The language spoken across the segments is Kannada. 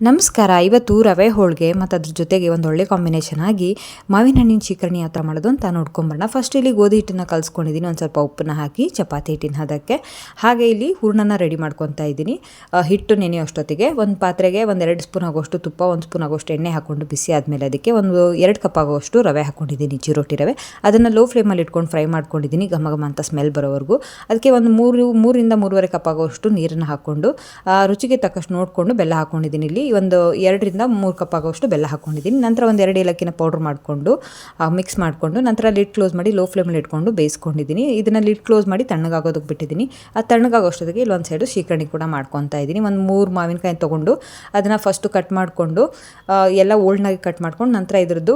ನಮಸ್ಕಾರ, ಇವತ್ತು ರವೆ ಹೋಳಿಗೆ ಮತ್ತು ಅದ್ರ ಜೊತೆಗೆ ಒಂದು ಒಳ್ಳೆ ಕಾಂಬಿನೇಷನ್ ಆಗಿ ಮಾವಿನ ಹಣ್ಣಿನ ಶೀಕರಣಿ ಯಾವ ಥರ ಮಾಡೋದು ಅಂತ ನೋಡ್ಕೊಂಬರೋಣ. ಫಸ್ಟ್ ಇಲ್ಲಿ ಗೋಧಿ ಹಿಟ್ಟನ್ನ ಕಲಿಸ್ಕೊಂಡಿದ್ದೀನಿ ಒಂದು ಸ್ವಲ್ಪ ಉಪ್ಪನ್ನ ಹಾಕಿ, ಚಪಾತಿ ಹಿಟ್ಟಿನ ಹದಕ್ಕೆ. ಹಾಗೆ ಇಲ್ಲಿ ಹೂರ್ಣನ ರೆಡಿ ಮಾಡ್ಕೊತಾ ಇದ್ದೀನಿ ಹಿಟ್ಟು ಹಿಟ್ಟು ನೆನೆಯೋಷ್ಟೊತ್ತಿಗೆ ಒಂದು ಪಾತ್ರೆಗೆ ಒಂದು ಎರಡು ಸ್ಪೂನ್ ಆಗೋಷ್ಟು ತುಪ್ಪ, ಒಂದು ಸ್ಪೂನ್ ಆಗೋಷ್ಟು ಎಣ್ಣೆ ಹಾಕ್ಕೊಂಡು ಬಿಸಿ ಆದಮೇಲೆ ಅದಕ್ಕೆ ಒಂದು ಎರಡು ಕಪ್ ಆಗೋಷ್ಟು ರವೆ ಹಾಕ್ಕೊಂಡಿದ್ದೀನಿ ಚಿರೋಟಿ ರವೆ. ಅದನ್ನು ಲೋ ಫ್ಲೇಮಲ್ಲಿ ಇಟ್ಕೊಂಡು ಫ್ರೈ ಮಾಡ್ಕೊಂಡಿದ್ದೀನಿ ಘಮ ಘಮ ಅಂತ ಸ್ಮೆಲ್ ಬರೋವರೆಗೂ. ಅದಕ್ಕೆ ಒಂದು ಮೂರು, ಮೂರಿಂದ ಮೂರುವರೆ ಕಪ್ ಆಗೋಷ್ಟು ನೀರನ್ನು ಹಾಕ್ಕೊಂಡು ರುಚಿಗೆ ತಕ್ಕಷ್ಟು ನೋಡಿಕೊಂಡು ಬೆಲ್ಲ ಹಾಕ್ಕೊಂಡಿದ್ದೀನಿ ಇಲ್ಲಿ ಒಂದು ಎರಡರಿಂದ ಮೂರು ಕಪ್ ಆಗೋಷ್ಟು ಬೆಲ್ಲ ಹಾಕ್ಕೊಂಡಿದ್ದೀನಿ ನಂತರ ಒಂದು ಎರಡು ಏಲಕ್ಕಿನ ಪೌಡ್ರ್ ಮಾಡಿಕೊಂಡು ಮಿಕ್ಸ್ ಮಾಡಿಕೊಂಡು, ನಂತರ ಲಿಡ್ ಕ್ಲೋಸ್ ಮಾಡಿ ಲೋ ಫ್ಲೇಮಲ್ಲಿ ಇಟ್ಕೊಂಡು ಬೇಯಿಸ್ಕೊಂಡಿದ್ದೀನಿ. ಇದನ್ನು ಲಿಡ್ ಕ್ಲೋಸ್ ಮಾಡಿ ತಣ್ಣಗಾಗೋದಕ್ಕೆ ಬಿಟ್ಟಿದ್ದೀನಿ. ಆ ತಣ್ಣಗಾಗೋಷ್ಟೊತ್ತಿಗೆ ಇಲ್ಲೊಂದು ಸೈಡು ಶೀಕರಣಿ ಕೂಡ ಮಾಡ್ಕೊತಾ ಇದ್ದೀನಿ. ಒಂದು ಮೂರು ಮಾವಿನಕಾಯಿ ತೊಗೊಂಡು ಅದನ್ನು ಫಸ್ಟು ಕಟ್ ಮಾಡಿಕೊಂಡು ಎಲ್ಲ ಓಲ್ಡ್ನಾಗಿ ಕಟ್ ಮಾಡ್ಕೊಂಡು ನಂತರ ಇದ್ರದ್ದು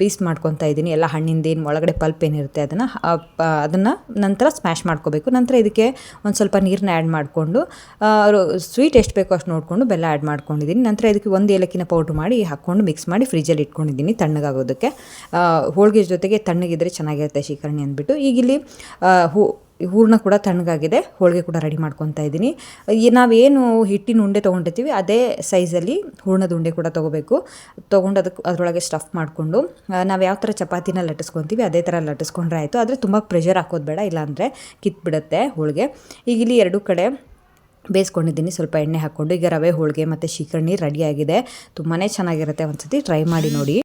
ಪೀಸ್ ಮಾಡ್ಕೊತಾ ಇದ್ದೀನಿ. ಎಲ್ಲ ಹಣ್ಣಿಂದ ಏನು ಒಳಗಡೆ ಪಲ್ಪ್ ಏನಿರುತ್ತೆ ಅದನ್ನು ಅದನ್ನು ನಂತರ ಸ್ಮ್ಯಾಶ್ ಮಾಡ್ಕೋಬೇಕು. ನಂತರ ಇದಕ್ಕೆ ಒಂದು ಸ್ವಲ್ಪ ನೀರನ್ನ ಆ್ಯಡ್ ಮಾಡಿಕೊಂಡು ಸ್ವೀಟ್ ಎಷ್ಟು ಬೇಕೋ ಅಷ್ಟು ನೋಡಿಕೊಂಡು ಬೆಲ್ಲ ಆ್ಯಡ್ ಮಾಡ್ಕೊಂಡಿದ್ದೀನಿ. ನಂತರ ಇದಕ್ಕೆ ಒಂದು ಏಲಕ್ಕಿನ ಪೌಡ್ರ್ ಮಾಡಿ ಹಾಕ್ಕೊಂಡು ಮಿಕ್ಸ್ ಮಾಡಿ ಫ್ರಿಜ್ಜಲ್ಲಿ ಇಟ್ಕೊಂಡಿದ್ದೀನಿ ತಣ್ಣಗಾಗೋದಕ್ಕೆ. ಹೋಳಿಗೆ ಜೊತೆಗೆ ತಣ್ಣಗಿದ್ರೆ ಚೆನ್ನಾಗಿರುತ್ತೆ ಶೀಕರಣಿ ಅಂದ್ಬಿಟ್ಟು. ಈಗ ಇಲ್ಲಿ ಆ, ಹೂ ಹೂರ್ಣ ಕೂಡ ತಣ್ಣಗಾಗಿದೆ. ಹೋಳಿಗೆ ಕೂಡ ರೆಡಿ ಮಾಡ್ಕೊತಾ ಇದ್ದೀನಿ. ನಾವೇನು ಹಿಟ್ಟಿನ ಉಂಡೆ ತೊಗೊಂಡಿರ್ತೀವಿ ಅದೇ ಸೈಜಲ್ಲಿ ಹೂರ್ಣದ ಉಂಡೆ ಕೂಡ ತೊಗೋಬೇಕು. ತೊಗೊಂಡು ಅದಕ್ಕೆ ಅದರೊಳಗೆ ಸ್ಟಫ್ ಮಾಡಿಕೊಂಡು ನಾವು ಯಾವ ಥರ ಚಪಾತಿನ ಲಟ್ಟಿಸ್ಕೊತೀವಿ ಅದೇ ಥರ ಲಟ್ಟಿಸ್ಕೊಂಡ್ರೆ ಆಯಿತು. ಆದರೆ ತುಂಬ ಪ್ರೆಷರ್ ಹಾಕೋದು ಬೇಡ ಇಲ್ಲಾಂದರೆ ಕಿತ್ಬಿಡುತ್ತೆ ಹೋಳಿಗೆ. ಈಗ ಇಲ್ಲಿ ಎರಡೂ ಕಡೆ ಬೇಯಿಸ್ಕೊಂಡಿದ್ದೀನಿ. ಸ್ವಲ್ಪ ಎಣ್ಣೆ ಹಾಕ್ಕೊಂಡು ಈಗ ರವೆ, ಹೋಳಿಗೆ ಮತ್ತು ರೆಡಿ ರೆಡಿಯಾಗಿದೆ ತುಂಬಾ ಚೆನ್ನಾಗಿರುತ್ತೆ ಒಂದ್ಸತಿ. ಟ್ರೈ ಮಾಡಿ ನೋಡಿ.